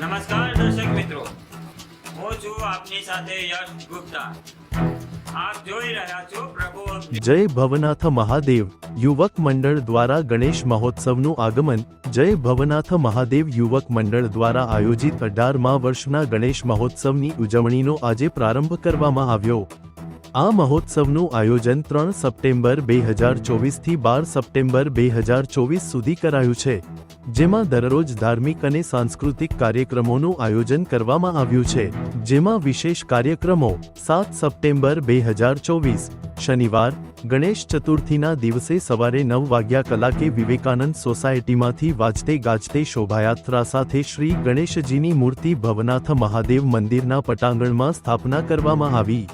નમસ્કાર દર્શક મિત્રો. હું છું આપની સાથે યશ ગુપ્તા. જય ભવનાથ મહાદેવ. યુવક મંડળ દ્વારા ગણેશ મહોત્સવનું આગમન. જય ભવનાથ મહાદેવ યુવક મંડળ દ્વારા આયોજિત અઢારમા વર્ષના ગણેશ મહોત્સવની ઉજવણીનો આજે પ્રારંભ કરવામાં આવ્યો. આ મહોત્સવનું આયોજન ત્રણ સપ્ટેમ્બર બે હજાર ચોવીસથી બાર સપ્ટેમ્બર બે હજાર ચોવીસ સુધી કરાયું છે, જેમાં દરરોજ ધાર્મિક અને સાંસ્કૃતિક કાર્યક્રમોનું આયોજન કરવામાં આવ્યું છે, જેમાં વિશેષ કાર્યક્રમો સાત સપ્ટેમ્બર બે હજાર ચોવીસ, શનિવાર, ગણેશ ચતુર્થીના દિવસે સવારે નવ વાગ્યા કલાકે વિવેકાનંદ સોસાયટીમાંથી વાજતે ગાજતે શોભાયાત્રા સાથે શ્રી ગણેશજીની મૂર્તિ ભવનાથ મહાદેવ મંદિરના પટાંગણમાં સ્થાપના કરવામાં આવી.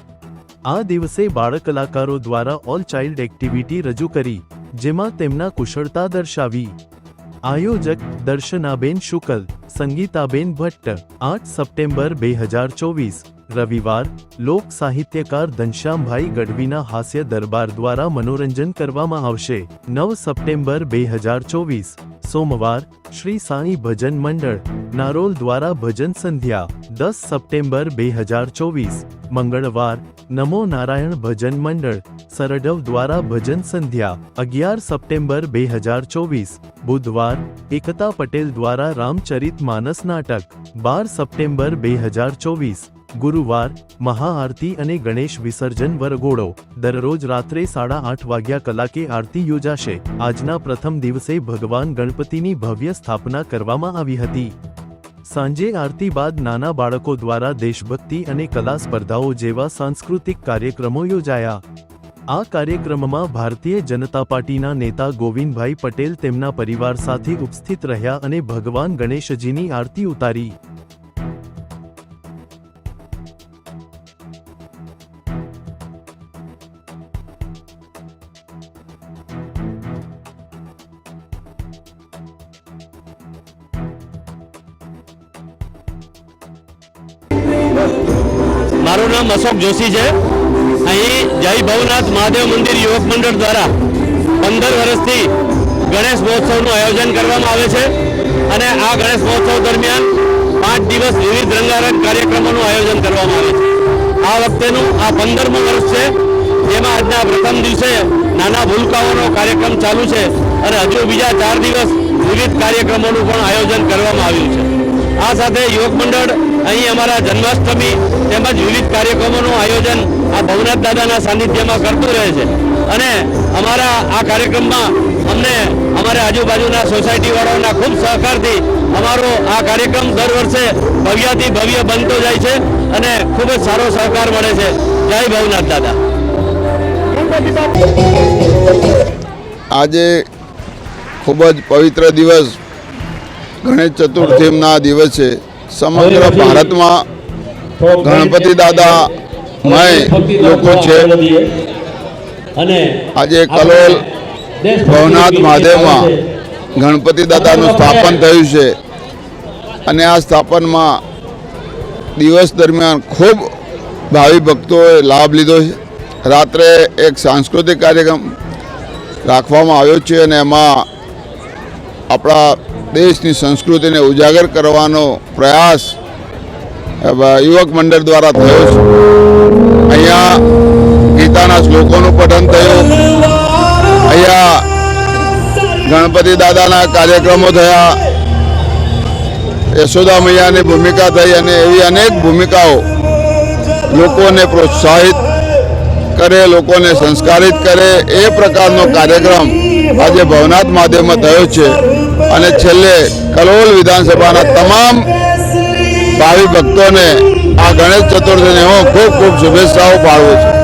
આ દિવસે બાળ કલાકારો દ્વારા ઓલ ચાઇલ્ડ એક્ટિવિટી રજૂ કરી, જેમાં તેમના કુશળતા દર્શાવી. આયોજક દર્શનાબેન શુકલ, સંગીતાબેન ભટ્ટ, આઠ સપ્ટેમ્બર બે હજાર ચોવીસ, રવિવાર, લોક સાહિત્યકાર ઘનશ્યામભાઈ ગઢવીના હાસ્ય દરબાર દ્વારા મનોરંજન કરવામાં આવશે. નવ સપ્ટેમ્બર બે હજાર ચોવીસ, સોમવાર, શ્રી સાંઈ ભજન મંડળ, નારોલ દ્વારા ભજન સંધ્યા. દસ સપ્ટેમ્બર બે હજાર ચોવીસ, મંગળવાર નમો નારાયણ ભજન મંડળ સરડવ દ્વારા ભજન સંધ્યા અગિયાર સપ્ટેમ્બર બે હજાર ચોવીસ બુધવાર એકતા પટેલ દ્વારા રામચરિત માનસ નાટક બાર સપ્ટેમ્બર બે હજાર ચોવીસ ગુરુવાર મહાઆરતી અને ગણેશ વિસર્જન વરઘોડો દરરોજ રાત્રે સાડા આઠ વાગ્યા કલાકે આરતી યોજાશે આજના પ્રથમ દિવસે ભગવાન ગણપતિની ભવ્ય સ્થાપના કરવામાં આવી હતી સાંજે આરતી બાદ નાના બાળકો દ્વારા દેશભક્તિ અને કલા સ્પર્ધાઓ જેવા સાંસ્કૃતિક કાર્યક્રમો યોજાયા. આ કાર્યક્રમમાં ભારતીય જનતા પાર્ટીના નેતા ગોવિંદભાઈ પટેલ તેમના પરિવાર સાથે ઉપસ્થિત રહ્યા અને ભગવાન ગણેશજીની આરતી ઉતારી. મારું નામ અશોક જોશી છે. અહીં જય ભવનાથ મહાદેવ મંદિર યુવક મંડળ દ્વારા પંદર વર્ષથી ગણેશ મહોત્સવનું આયોજન કરવામાં આવે છે અને આ ગણેશ મહોત્સવ દરમિયાન પાંચ દિવસ વિવિધ રંગારંગ કાર્યક્રમોનું આયોજન કરવામાં આવે છે. આ વખતેનું આ પંદરમું વર્ષ છે. જેમાં આજના પ્રથમ દિવસે નાના ભૂલકાઓનો કાર્યક્રમ ચાલુ છે અને હજુ બીજા ચાર દિવસ વિવિધ કાર્યક્રમોનું પણ આયોજન કરવામાં આવ્યું છે. આ સાથે યુવક મંડળ અહીં અમારા જન્માષ્ટમી તેમજ વિવિધ કાર્યક્રમોનું આયોજન આ ભવનાથ દાદાના સાનિધ્યમાં કરતું રહે છે. અને અમારા આ કાર્યક્રમમાં અમને અમારા આજુબાજુના સોસાયટીવાળાઓના ખૂબ સહકારથી અમારો આ કાર્યક્રમ દર વર્ષે ભવ્યાથી ભવ્ય બનતો જાય છે અને ખૂબ જ સારો સહકાર મળે છે. જય ભવનાથ દાદા. આજે ખૂબ જ પવિત્ર દિવસ. ગણેશ ચતુર્થીના દિવસે સમગ્ર ભારતમાં ગણપતિ દાદા મય લોકો છે. અને આજે કલોલ ભવનાથ મહાદેવમાં ગણપતિ દાદાનું સ્થાપન થયું છે. અને આ સ્થાપનમાં દિવસ દરમિયાન ખૂબ ભાવિ ભક્તોએ લાભ લીધો છે. રાત્રે એક સાંસ્કૃતિક કાર્યક્રમ રાખવામાં આવ્યો છે અને એમાં આપણા દેશની સંસ્કૃતિને ઉજાગર કરવાનો પ્રયાસ યુવક મંડળ દ્વારા થયો છે. અહીંયા ગીતાના શ્લોકોનું પઠન થયું. અહીંયા ગણપતિ દાદાના કાર્યક્રમો થયા. યશોદા મૈયાની ભૂમિકા થઈ અને એવી અનેક ભૂમિકાઓ લોકોને પ્રોત્સાહિત કરે, લોકોને સંસ્કારિત કરે, એ પ્રકારનો કાર્યક્રમ આજે ભવનાથ માધ્યમમાં થયો છે. અને છેલ્લે કલોલ વિધાનસભાના તમામ ભાવિ ભક્તોને આ ગણેશ ચતુર્થીને હું ખૂબ ખૂબ શુભેચ્છાઓ પાડું છું.